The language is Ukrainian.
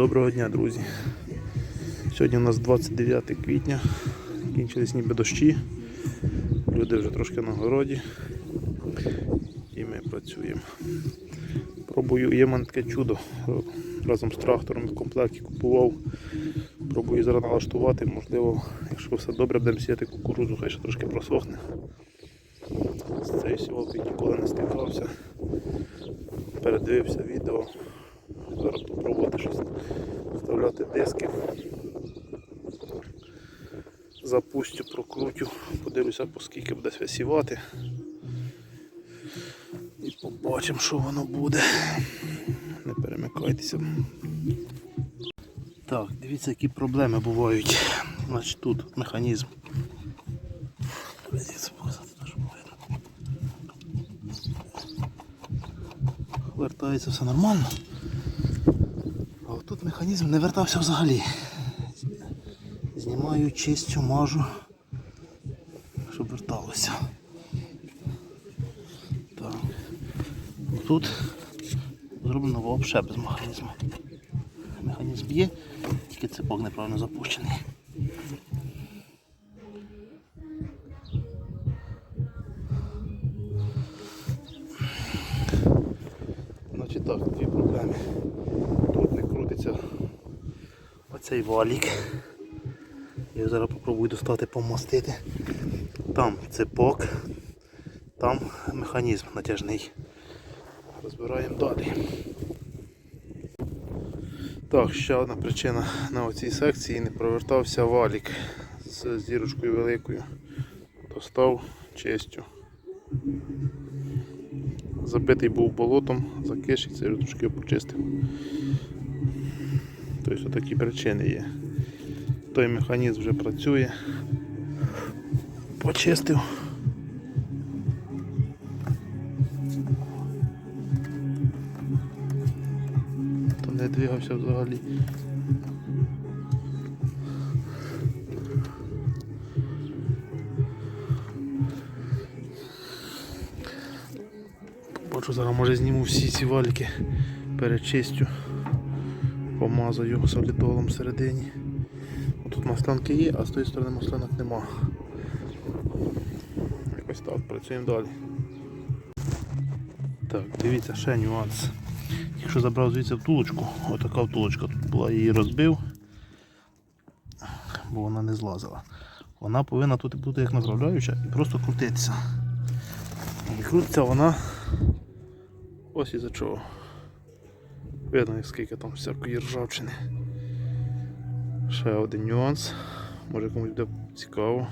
Доброго дня, друзі. Сьогодні у нас 29 квітня. Кінчились ніби дощі. Люди вже трошки на городі. І ми працюємо. Пробую, є в мене таке чудо. Разом з трактором в комплекті купував. Пробую зараз налаштувати. Можливо, якщо все добре, будемо сіяти кукурудзу, хай ще трошки просохне. З цією сівалкою ніколи не стикався. Передивився відео. Зараз попробувати щось вставляти диски. Запустю, прокрутю, подивлюся, по скільки буде висівати. І побачимо, що воно буде. Не перемикайтеся. Так, дивіться, які проблеми бувають. Значить тут механізм. Вертається все нормально. Тут механізм не вертався взагалі. Знімаю, чистю, мажу, щоб верталося. Так. Тут зроблено взагалі без механізму. Механізм є, тільки цепок неправильно запущений. Значить так, дві проблеми. Тут оцей валік. Я зараз попробую достати, помастити. Там цепок, там механізм натяжний. Розбираємо далі. Так, ще одна причина на оцій секції не провертався валік з зірочкою великою. Достав чистю. Забитий був болотом, закишиться і трошки почистив. Тобто такі причини є. Той механізм вже працює. Почистив. То не двигався взагалі. Бачу, зараз може зніму всі ці валіки, перечистю, помазаю його солідолом всередині. Тут маслянки є, а з тої сторони маслянок нема. Якось так, працюємо далі. Так, дивіться, ще нюанс. Якщо забрав звідси втулочку, отака втулочка тут була, її розбив, бо вона не злазила. Вона повинна тут бути як направляюча і просто крутитися. І крутиться вона ось із-за чого. Видно, скільки там всякої ржавчини. Ще один нюанс. Може комусь буде цікаво.